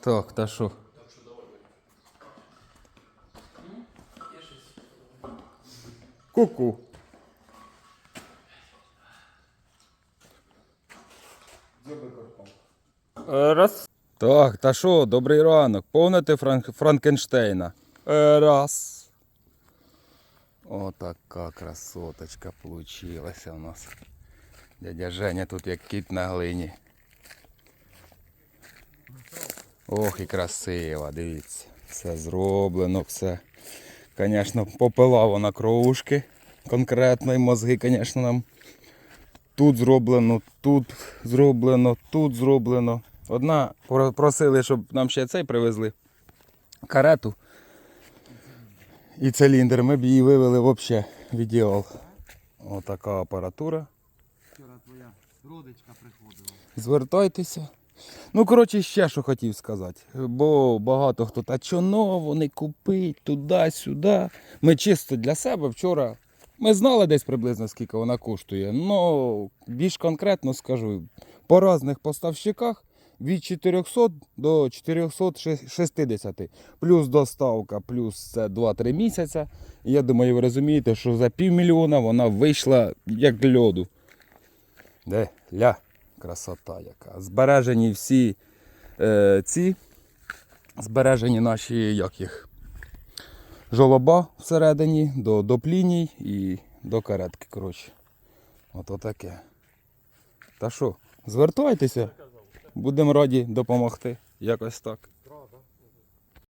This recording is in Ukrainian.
Так, та що? Ку-ку. Е, Раз. Так, та що, добрий ранок. Повните Франк... Франкенштейна. Е, Раз. Отака красоточка получилася у нас. Дядя Женя тут як кіт на глині. Ох і красиво, дивіться. Все зроблено, все. Звісно, попила вона кровушки конкретно, і мозги, звісно, нам тут зроблено, тут зроблено, тут зроблено. Одна просили, щоб нам ще цей привезли карету і циліндр. Ми б її вивели взагалі в ідеал. Отака апаратура. Вчора твоя родичка приходила. Звертайтеся. Ну, коротше, ще що хотів сказати. Бо багато хто, та чо ново не купить туди-сюди. Ми чисто для себе вчора. Ми знали десь приблизно скільки вона коштує. Ну, більш конкретно скажу, по різних поставщиках від 400 до 460. Плюс доставка, плюс це 2-3 місяці. Я думаю, ви розумієте, що за півмільйона вона вийшла як льоду. Де? Ля. Красота яка. Збережені всі е, ці, збережені наші як їх, жолоба всередині, до, до пліній і до каретки. Коротше. Ото таке. Та що, звертайтеся, будемо раді допомогти. Якось так.